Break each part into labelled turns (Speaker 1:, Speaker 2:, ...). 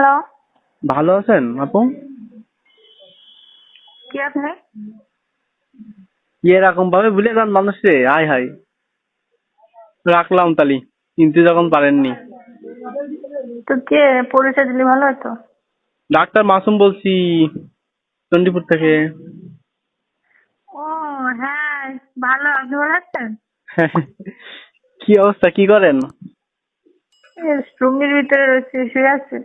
Speaker 1: Hello.
Speaker 2: ভালো আছেন আপু?
Speaker 1: কি আপনি?
Speaker 2: এরকম ভাবে ভুলে যান মানুষে হাই হাই রাখলাম তালি। চিনতে যখন পারেননি।
Speaker 1: তো কে? পরিচয় দিলে ভালো হতো।
Speaker 2: ডাক্তার মাসুম বলছি চণ্ডীপুর থেকে।
Speaker 1: ও হ্যাঁ ভালো। আপনি ভালো আছেন?
Speaker 2: কি অবস্থা? কি করেন?
Speaker 1: রুমের ভিতরে রয়েছে শুয়ে আছে।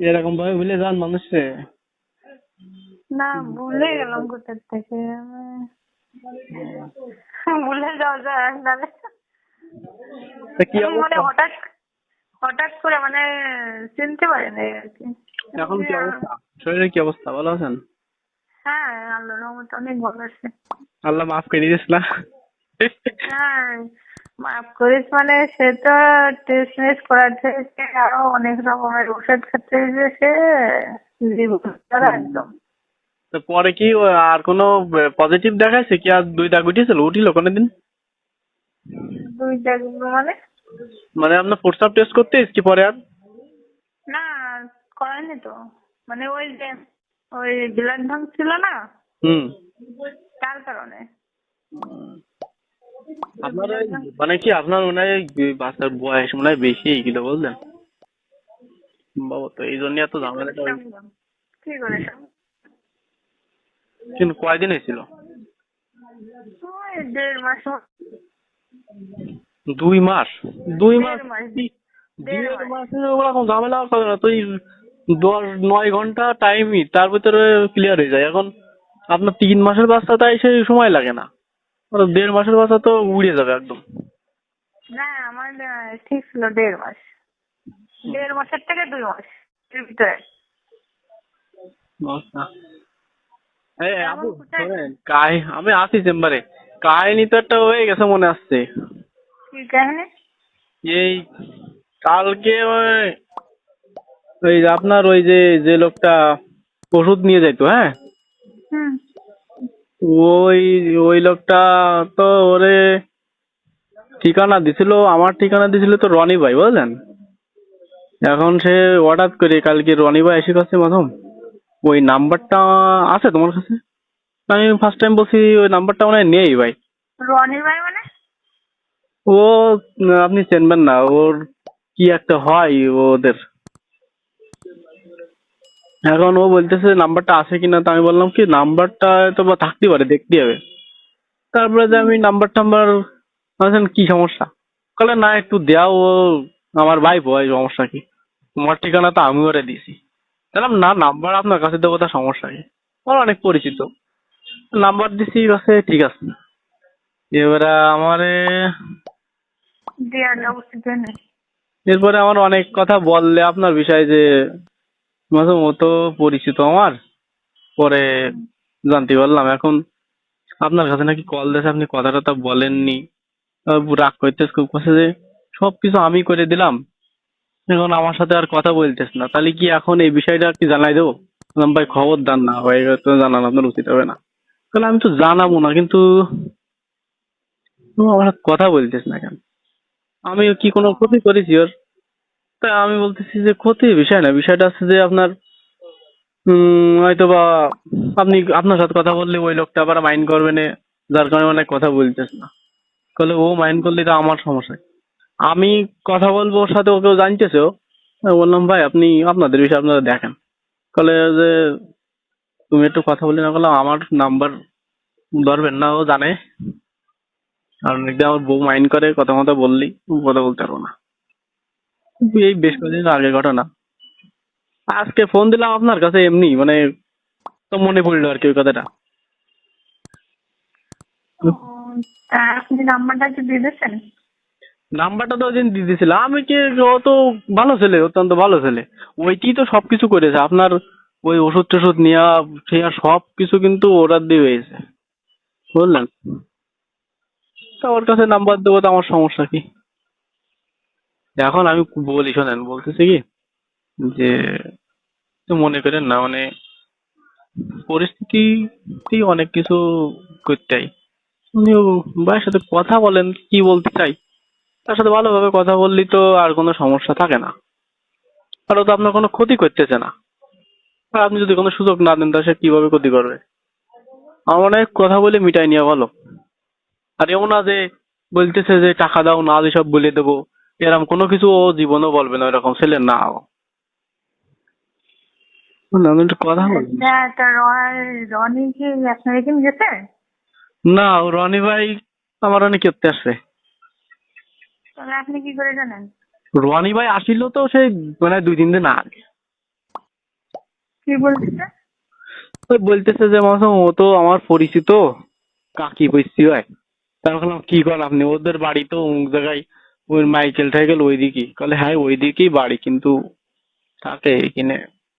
Speaker 2: এরকম ভাবে ভুলে যান মানুষে।
Speaker 1: না ভুলে গেলাম কোথা থেকে। ভুলে যাওয়া যায়
Speaker 2: কি
Speaker 1: মানে হঠাৎ হঠাৎ করে মানে চিনতে পারি না আর কি।
Speaker 2: এখন কি অবস্থা? শরীরের কি অবস্থা? ভালো আছেন?
Speaker 1: হ্যাঁ আল্লাহ রহমত অনেক ভালো আছে।
Speaker 2: আল্লাহ মাফ করে না।
Speaker 1: হ্যাঁ মাফ করিস মানে সে তো টেস্ট মেস্ট করাচ্ছে সে আরও অনেক রকমের ওষুধ খেতে সে একদম।
Speaker 2: তো পরে কি আর কোনো পজিটিভ দেখাইছে কি? আর দুই দাগ উঠেছিল উঠিল কোনোদিন?
Speaker 1: দুই জায়গা মানে?
Speaker 2: মানে আপনার প্রস্তাব টেস্ট করতে কি পরে আর?
Speaker 1: না করেনি তো। মানে ওই যে ওই ব্লাড ভাঙছিল না?
Speaker 2: হুম।
Speaker 1: তার কারণে।
Speaker 2: আপনার ওই মানে কি আপনার মনে হয় বাচ্চার বয়স মনে হয় বেশি এইগুলো বাবা তো এই জন্য এত ঝামেলাটা? কিন্তু কয়দিন হয়েছিল?
Speaker 1: দেড় মাস
Speaker 2: দুই মাস? দুই মাস
Speaker 1: দেড়
Speaker 2: ওরকম ঝামেলা করে না। তুই দশ নয় ঘণ্টা টাইমই তার ভিতরে ক্লিয়ার হয়ে যায়। এখন আপনার তিন মাসের বাচ্চা তাই সেই সময় লাগে না। দেড় মাসের বাচ্চা তো উড়ে যাবে একদম।
Speaker 1: না আমার ঠিক ছিল দেড় মাস। দেড় মাসের থেকে দুই মাস এর ভিতরে।
Speaker 2: এই আপু? কাহি আমি আছি চেম্বারে। কাহিনী তো একটা হয়ে গেছে মনে আসছে।
Speaker 1: কি কাহিনী?
Speaker 2: এই কালকে ওই আপনার ওই যে যে লোকটা ওষুধ নিয়ে যাইতো হ্যাঁ?
Speaker 1: হুম।
Speaker 2: ওই ওই লোকটা তো ওরে ঠিকানা দিছিল আমার ঠিকানা দিছিল তো রনি ভাই বুঝলেন? এখন সে হঠাৎ করে কালকে রনি ভাই এসে কাছে মাধম। ওই নাম্বারটা আছে তোমার কাছে? আমি ফার্স্ট টাইম বলছি ওই নাম্বারটা মনে হয় নেই ভাই।
Speaker 1: রনির ভাই মানে?
Speaker 2: ও আপনি চেনবেন না ওর কি একটা হয় ওদের। এখন ও বলতেছে নাম্বারটা আছে কিনা? তো আমি বললাম কি নাম্বারটা তো বা থাকতে পারে দেখতে হবে। তারপরে যে আমি নাম্বার টাম্বার বলছেন কি সমস্যা? বলে না একটু দেও ও আমার ভাই বয় সমস্যা কি? তোমার ঠিকানা তো আমি ওরে দিয়েছি। বললাম না নাম্বার আপনার কাছে দেবো তা সমস্যা কি? আমার অনেক পরিচিত। নাম্বার দিছি কাছে ঠিক আছে। এবারে আমারে এরপরে আমার অনেক কথা বললে আপনার বিষয়ে যে মাঝে মতো পরিচিত আমার। পরে জানতে পারলাম এখন আপনার কাছে নাকি কল দিয়েছে আপনি কথা টথা বলেননি। আহ, রাগ করতেছ খুব কাছে যে সবকিছু আমি করে দিলাম। এখন আমার সাথে আর কথা বলতেছ না। তাহলে কি এখন এই বিষয়টা কি জানাই দেবো? বললাম, ভাই খবর দান না ভাই তো জানানো আপনার উচিত হবে না। তাহলে আমি তো জানাব না কিন্তু আমার সাথে কথা বলতেছ না কেন? আমি কি কোনো ক্ষতি করেছি ওর? তা আমি বলতেছি যে ক্ষতির বিষয় না, বিষয়টা হচ্ছে যে আপনার হয়তো বা আপনি আপনার সাথে কথা বললে ওই লোকটা আবার মাইন্ড করবে না, যার কারণে অনেক কথা বলতেছে না। তাহলে ও মাইন্ড করলে তো আমার সমস্যা। আমি কথা বলব ওর সাথে ওকেও জানতেছে বললাম, ভাই, আপনি আপনাদের বিষয়ে আপনারা দেখেন। তাহলে যে, তুমি একটু কথা বলে না বললাম আমার নাম্বার ধরবেন না, ও জানে। আর আমার বউ মাইন্ড করে, কথা মতো বললি কথা বলতে পারব না। এই বেশ কদিন আগের ঘটনা। আজকে ফোন দিলাম আপনার কাছে এমনি মানে তো মনে পড়ল আর কি ওই কথাটা।
Speaker 1: আপনি নাম্বারটা কি দিয়েছেন?
Speaker 2: নাম্বারটা তো ওইদিন দিয়ে দিয়েছিল। আমি কি ও তো ভালো ছেলে অত্যন্ত ভালো ছেলে। ওইটি তো সবকিছু করেছে। আপনার ওই ওষুধ টষুধ নেওয়া সেয়া সব কিছু কিন্তু ওরা দিয়ে হয়েছে বুঝলেন? তা ওর কাছে নাম্বার দেবো তো আমার সমস্যা কি? এখন আমি বলি, শোনেন, বলতেছি কি যে মনে করেন না মানে পরিস্থিতি অনেক কিছু করতেই। আপনি ভাইয়ের সাথে কথা বলেন, কি বলতে চাই? তার সাথে ভালোভাবে কথা বললেই তো আর কোনো সমস্যা থাকে না। আর ও তো আপনার কোনো ক্ষতি করতেছে না। আর আপনি যদি কোনো সুযোগ না দেন, তাহলে সে কীভাবে ক্ষতি করবে? আমার কথা বলে মিটাই নেওয়া ভালো। আর এমন না যে বলতেছে যে, টাকা দাও, না সব বলে দেবো। এরকম কোনো কিছু ও জীবনেও বলবে না এরকম ছেলে না ও। না, কথা বলি।
Speaker 1: তা র- রনি কি আপনার এখানে গেছে
Speaker 2: না রনি ভাই আমার অনেক করতে আসছে।
Speaker 1: তাহলে আপনি কি করে জানেন?
Speaker 2: রনি ভাই আসিল তো সেই মানে দুই তিন দিন আগে।
Speaker 1: কি বলতেছে?
Speaker 2: ওই বলতেছে যে মাসা ও তো আমার পরিচিত। কাকি বসছি হয় তার বললাম কি করেন আপনি? ওদের বাড়ি তো অমুক জায়গায় ওই মাইকেল টাইকেল ওই দিকেই হ্যাঁ ওই দিকেই বাড়ি কিন্তু থাকে এখানে।